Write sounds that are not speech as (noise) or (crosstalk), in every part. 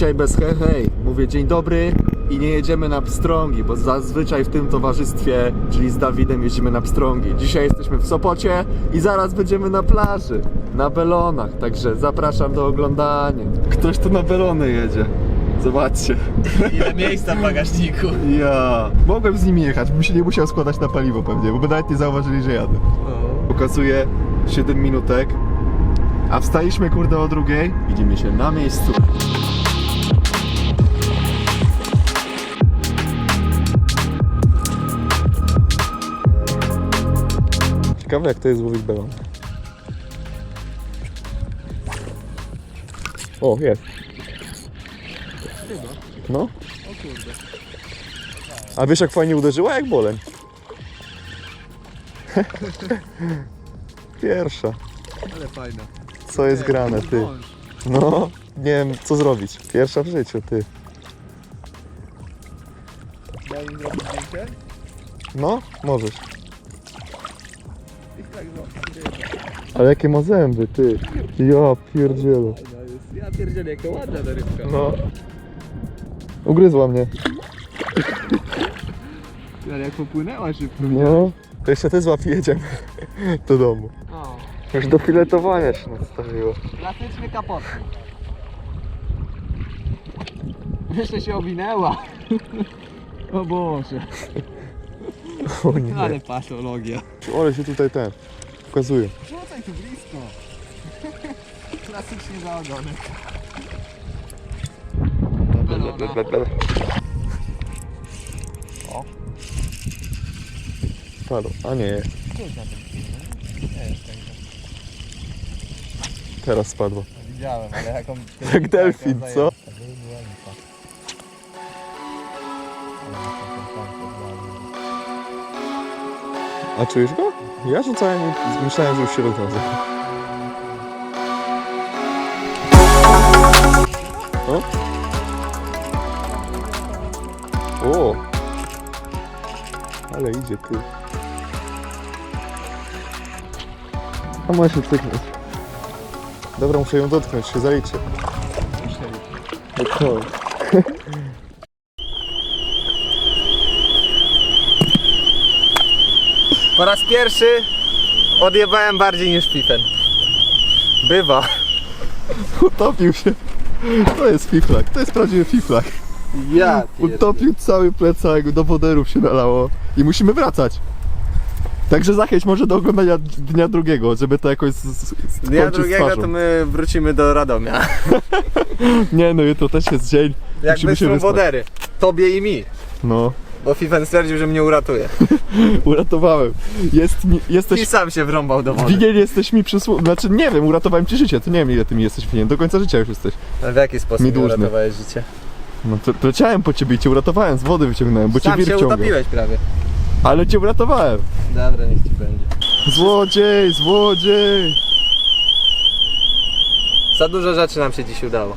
Dzisiaj bez hej, hej. Mówię dzień dobry i nie jedziemy na pstrągi, bo zazwyczaj w tym towarzystwie, czyli z Dawidem jeździmy na pstrągi. Dzisiaj jesteśmy w Sopocie i zaraz będziemy na plaży, na belonach, także zapraszam do oglądania. Ktoś tu na belony jedzie. Zobaczcie. Ile miejsca w bagażniku. Ja. Mogłem z nimi jechać, bym się nie musiał składać na paliwo pewnie, bo by nawet nie zauważyli, że jadę. Pokazuje 7 minutek, a wstaliśmy kurde o drugiej. Widzimy się na miejscu. Ciekawe jak to jest złowić belon. O, jest. No. A wiesz jak fajnie uderzyła? Jak boleń. (laughs) Pierwsza. Ale fajna. Co jest grane, ty? No, nie wiem co zrobić. Pierwsza w życiu, ty. Daj mi zrobić zdjęcie? No, możesz. Ale jakie ma zęby, ty. Ja pierdzielę. Ja pierdzielę, jaka ładna ta rybka. No. Ugryzła mnie. Ale jak popłynęła szybko. No. To jeszcze ty złap i jedziemy do domu. O, Już do filetowania się nastawiło. klasyczny kapot. Jeszcze się owinęła. (laughs) O Boże. O nie. Ale patologia. Ale się tutaj ten pokazuje. Rzucaj tu blisko. (laughs) Klasycznie zaogonek. O. Padł. A nie, teraz spadło. Widziałem, ale jaką... Jak delfin, co? A czujesz go? Ja rzucałem i myślałem, że już się rozwiązał. O? O! Ale idzie ty. A ma się cyknąć. Dobra, muszę ją dotknąć, się zaliczy. Dokładnie. (laughs) Po raz pierwszy odjebałem bardziej niż Pifen. Bywa. Utopił się. To jest fiflak, to jest prawdziwy fiflak. Ja Utopił cały plecak, do woderów się nalało i musimy wracać. Także zachęć może do oglądania dnia drugiego, żeby to jakoś z, z, z Dnia drugiego to my wrócimy do Radomia. (laughs) Nie no, jutro też jest dzień. Jak Musimy się wyspać. wodery. Tobie i mi. No, Bo Fifen stwierdził, że mnie uratuje. (laughs) uratowałem. Jest mi, jesteś... I sam się wrąbał do wody. Winien jesteś mi przysłu... Znaczy nie wiem, uratowałem ci życie, to nie wiem ile ty mi jesteś winien. Do końca życia już jesteś. A w jaki sposób Mi dłużny. uratowałeś życie? No to, to leciałem po ciebie i cię uratowałem, z wody wyciągnąłem, bo cię Sam wir się wciągał. utopiłeś prawie. Ale cię uratowałem. Dobra, niech ci będzie. Złodziej, złodziej. Za dużo rzeczy nam się dziś udało.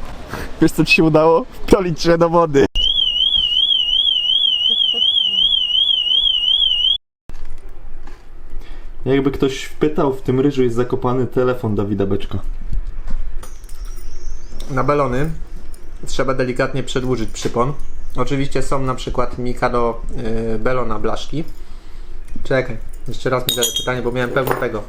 Wiesz co ci się udało? Wpiolić się do wody. Jakby ktoś wpytał, w tym ryżu jest zakopany telefon Dawida Beczka. Na belony trzeba delikatnie przedłużyć przypon. Oczywiście są na przykład Mikado yy, belona blaszki. Czekaj, jeszcze raz mi zadaj pytanie, bo miałem pewno tego.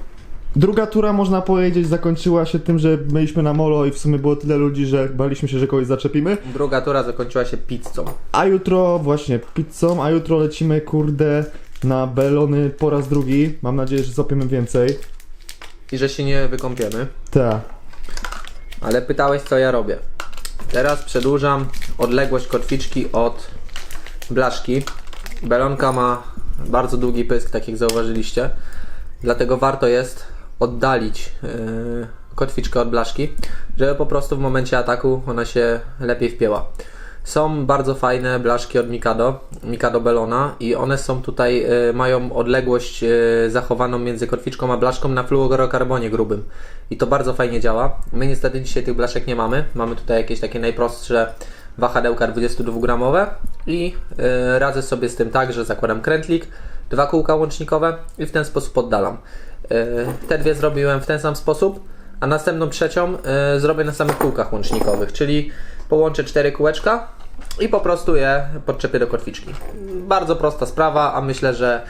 Druga tura, można powiedzieć, zakończyła się tym, że byliśmy na molo i w sumie było tyle ludzi, że baliśmy się, że kogoś zaczepimy. Druga tura zakończyła się pizzą. A jutro właśnie pizzą, a jutro lecimy, kurde, na belony po raz drugi. Mam nadzieję, że złapiemy więcej. I że się nie wykąpiemy. Tak. Ale pytałeś, co ja robię. Teraz przedłużam odległość kotwiczki od blaszki. Belonka ma bardzo długi pysk, tak jak zauważyliście. Dlatego warto jest oddalić yy, kotwiczkę od blaszki, żeby po prostu w momencie ataku ona się lepiej wpięła. Są bardzo fajne blaszki od Mikado, Mikado Belona i one są tutaj, y, mają odległość y, zachowaną między kotwiczką a blaszką na fluorokarbonie grubym. I to bardzo fajnie działa. My niestety dzisiaj tych blaszek nie mamy. Mamy tutaj jakieś takie najprostsze wahadełka 22-gramowe i y, radzę sobie z tym tak, że zakładam krętlik, dwa kółka łącznikowe i w ten sposób oddalam. Y, te dwie zrobiłem w ten sam sposób, a następną trzecią y, zrobię na samych kółkach łącznikowych, czyli połączę cztery kółeczka i po prostu je podczepię do kotwiczki. Bardzo prosta sprawa, a myślę, że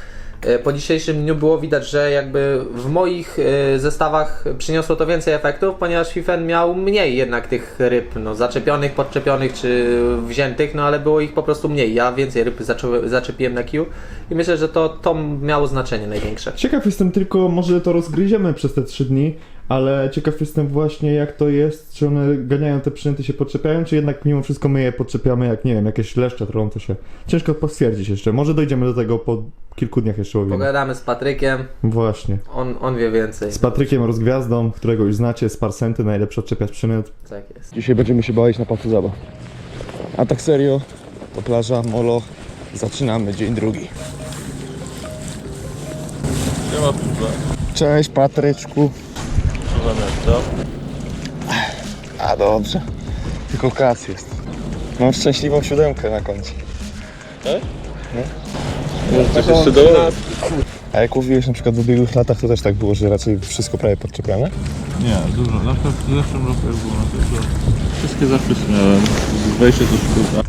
e, po dzisiejszym dniu było widać, że jakby w moich e, zestawach przyniosło to więcej efektów, ponieważ Fifen miał mniej jednak tych ryb, no zaczepionych, podczepionych czy wziętych, no ale było ich po prostu mniej. Ja więcej ryb zaczepiłem na kiju i myślę, że to, to miało znaczenie największe. Ciekaw jestem tylko, może to rozgryziemy przez te trzy dni, ale ciekaw jestem właśnie jak to jest, czy one ganiają te przynęty, się podczepiają, czy jednak mimo wszystko my je podczepiamy jak, nie wiem, jakieś leszcze trące się. Ciężko potwierdzić jeszcze, może dojdziemy do tego po kilku dniach jeszcze łowimy. Pogadamy z Patrykiem, Właśnie. on, on wie więcej. Z Patrykiem Rozgwiazdą, którego już znacie, z Parsenty, najlepszy odczepiacz przynęt. Tak jest. Dzisiaj będziemy się bawić na placu zabaw. A tak serio, to plaża, molo. Zaczynamy dzień drugi. Cześć Patryczku. Co? A dobrze. Tylko kac jest. Mam szczęśliwą siódemkę na koncie. Tak? Może coś jeszcze dołożyć? A jak mówiłeś na przykład w ubiegłych latach, to też tak było, że raczej wszystko prawie podczepiane? Nie, dużo. Na przykład w zeszłym roku jak było na że wszystkie zapisy miałem. Wejście do szkółka.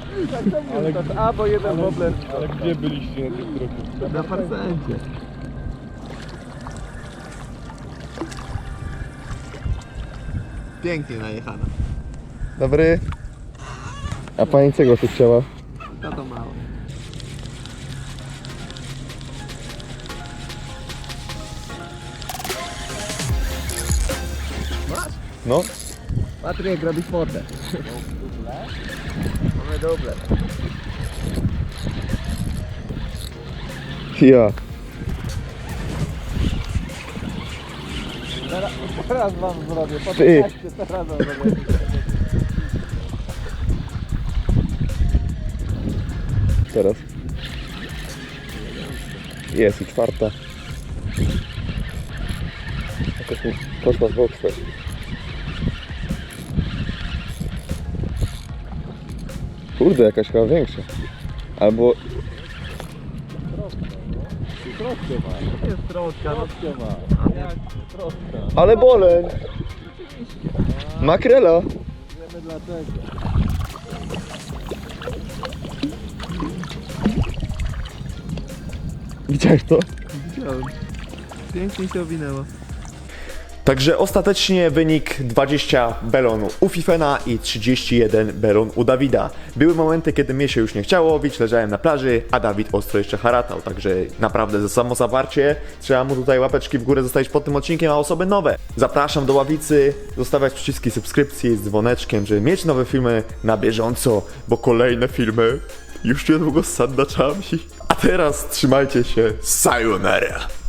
gdzie byliście na tym kroku? Na parcencie. Pięknie najechana. Dobry. A pani czego tu chciała? No to mało. No. Patryk, robisz fotę. Mamy doble. Ja. Teraz wam zrobię, Ty. teraz wam zrobię. Teraz. Jest i czwarta. Jakoś mi poszła z boku. Kurde, jakaś chyba większa. Albo... Jest troszkę, no Ale boleń! Makrela! wiemy dlaczego. Widziałeś to? Widziałem. Pięknie się owinęło. Także ostatecznie wynik 20 belon u Fifena i 31 belon u Dawida. Były momenty, kiedy mnie się już nie chciało łowić, leżałem na plaży, a Dawid ostro jeszcze haratał. Także naprawdę za samo zawarcie trzeba mu tutaj łapeczki w górę zostawić pod tym odcinkiem, a osoby nowe. Zapraszam do ławicy, zostawiać przyciski subskrypcji z dzwoneczkiem, żeby mieć nowe filmy na bieżąco, bo kolejne filmy już niedługo z sandaczami. A teraz trzymajcie się, sayonara!